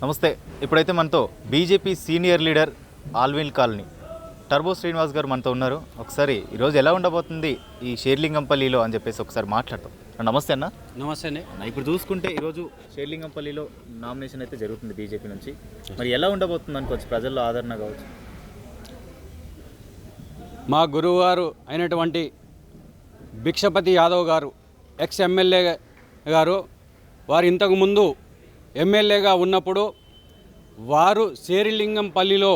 నమస్తే. ఇప్పుడైతే మనతో బీజేపీ సీనియర్ లీడర్ ఆల్విల్ కాలనీ. టర్బో శ్రీనివాస్ గారు మనతో ఉన్నారు. ఒకసారి ఈరోజు ఎలా ఉండబోతుంది ఈ షేర్లింగంపల్లిలో అని చెప్పేసి ఒకసారి మాట్లాడతాం. నమస్తే అన్న. నమస్తే అండి అన్న, ఇప్పుడు చూసుకుంటే ఈరోజు షేర్లింగంపల్లిలో నామినేషన్ అయితే జరుగుతుంది బీజేపీ నుంచి. మరి ఎలా ఉండబోతుంది అనుకోవచ్చు? ప్రజల్లో ఆదరణ కావచ్చు. మా గురువుగారు అయినటువంటి భిక్షపతి యాదవ్ గారు ఎక్స్ ఎమ్మెల్యే గారు వారు ఇంతకు ముందు ఎమ్మెల్యేగా ఉన్నప్పుడు వారు శేరిలింగంపల్లిలో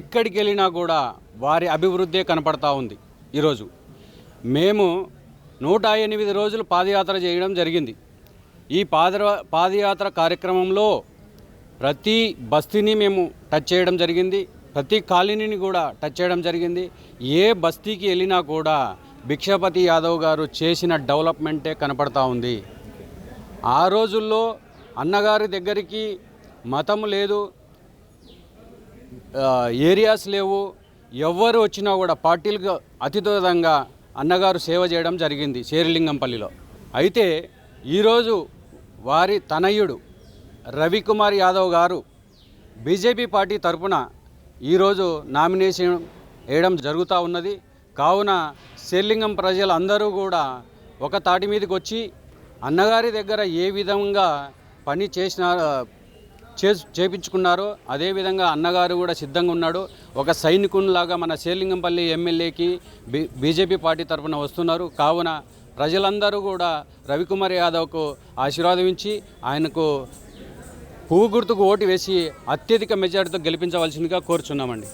ఎక్కడికి వెళ్ళినా కూడా వారి అభివృద్ధే కనపడతా ఉంది ఈరోజు. మేము నూట ఎనిమిది రోజులు పాదయాత్ర చేయడం జరిగింది. ఈ పాద పాదయాత్ర కార్యక్రమంలో ప్రతి బస్తీని మేము టచ్ చేయడం జరిగింది. ప్రతి కాలనీని కూడా టచ్ చేయడం జరిగింది. ఏ బస్తీకి వెళ్ళినా కూడా భిక్షపతి యాదవ్ గారు చేసిన డెవలప్మెంటే కనపడతా ఉంది. ఆ రోజుల్లో అన్నగారి దగ్గరికి మతం లేదు ఏరియాస్ లేవు ఎవరు వచ్చినా కూడా పార్టీలకు అతిదూరంగా అన్నగారు సేవ చేయడం జరిగింది శేరిలింగంపల్లిలో. అయితే ఈరోజు వారి తనయుడు రవికుమార్ యాదవ్ గారు బీజేపీ పార్టీ తరఫున ఈరోజు నామినేషన్ వేయడం జరుగుతూ ఉన్నది. కావున శేర్లింగం ప్రజలందరూ కూడా ఒక తాటి మీదకి వచ్చి అన్నగారి దగ్గర ఏ విధంగా పని చేసిన చే చేపించుకున్నారో. అదేవిధంగా అన్నగారు కూడా సిద్ధంగా ఉన్నాడు. ఒక సైనికునిలాగా మన శేర్లింగంపల్లి ఎమ్మెల్యేకి బీ బీజేపీ పార్టీ తరఫున వస్తున్నారు. కావున ప్రజలందరూ కూడా రవికుమార్ యాదవ్కు ఆశీర్వాదమించి ఆయనకు పువ్వు గుర్తుకు ఓటు వేసి అత్యధిక మెజార్టీతో గెలిపించవలసిందిగా కోరుచున్నామండి.